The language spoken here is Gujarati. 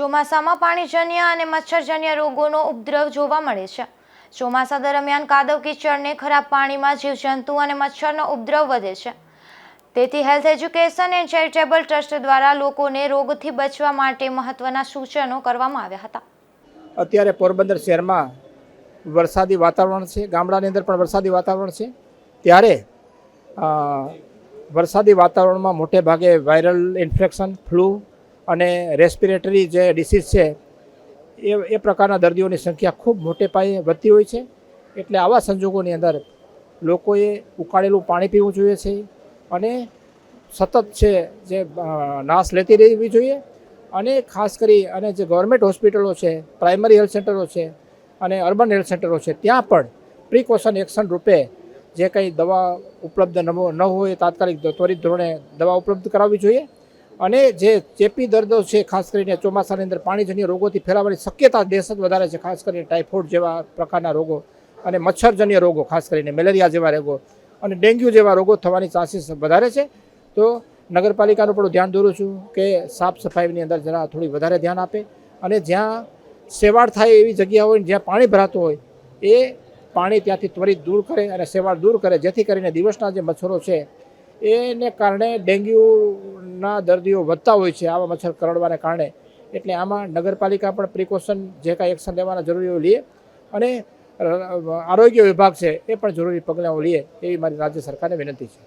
ચોમાસામાં પાણીજન્ય અને મચ્છરજન્ય રોગોનો ઉપદ્રવ જોવા મળે છે. ચોમાસા દરમિયાન કાદવ કિચડને ખરાબ પાણીમાં જીવજંતુ અને મચ્છરનો ઉપદ્રવ વધે છે. તેથી health education and charitable trust દ્વારા લોકોને રોગથી બચવા માટે મહત્વના સૂચનો કરવામાં આવ્યા હતા. અત્યારે પોરબંદર શહેરમાં વરસાદી વાતાવરણ છે. ગામડાની અંદર પણ વરસાદી વાતાવરણ છે. ત્યારે વરસાદી વાતાવરણમાં મોટે ભાગે વાયરલ ઇન્ફેક્શન, ફ્લૂ અને રેસ્પિરેટરી જે ડિસીઝ છે, એ એ પ્રકારના દર્દીઓની સંખ્યા ખૂબ મોટે પાયે વધતી હોય છે. એટલે આવા સંજોગોની અંદર લોકોએ ઉકાળેલું પાણી પીવું જોઈએ છે અને સતત છે જે નાશ લેતી રહેવી જોઈએ અને ખાસ કરી અને જે ગવર્મેન્ટ હોસ્પિટલો છે પ્રાઇમરી હેલ્થ સેન્ટરો છે અને અર્બન હેલ્થ સેન્ટરો છે, ત્યાં પણ પ્રિકોશન એક્શન રૂપે જે કંઈ દવા ઉપલબ્ધ ન હોય, તાત્કાલિક ત્વરિત ધોરણે દવા ઉપલબ્ધ કરાવવી જોઈએ. અને જે ચેપી દર્દો છે, ખાસ કરીને ચોમાસાની અંદર પાણીજન્ય રોગોથી ફેલાવાની શક્યતા દેશ જ વધારે છે, ખાસ કરીને ટાઇફોઇડ જેવા પ્રકારના રોગો અને મચ્છરજન્ય રોગો, ખાસ કરીને મેલેરિયા જેવા રોગો અને ડેન્ગ્યુ જેવા રોગો થવાની ચાન્સીસ વધારે છે. તો નગરપાલિકાનું પણ ધ્યાન દોરું છું કે સાફ સફાઈની અંદર જરા થોડી વધારે ધ્યાન આપે અને જ્યાં સેવાળ થાય એવી જગ્યા હોય જ્યાં પાણી ભરાતું હોય, એ પાણી ત્યાંથી ત્વરિત દૂર કરે અને સેવાળ દૂર કરે, જેથી કરીને દિવસના જે મચ્છરો છે એને કારણે ડેન્ગ્યુના દર્દીઓ વધતા હોય છે, આવા મચ્છર કરડવાને કારણે. એટલે આમાં નગરપાલિકા પણ પ્રિકોશન જે કાંઈ એક્શન લેવાના જરૂરી હોય લે. અને આરોગ્ય વિભાગ છે, એ પણ જરૂરી પગલાંઓ લે, એવી મારી રાજ્ય સરકારને વિનંતી છે.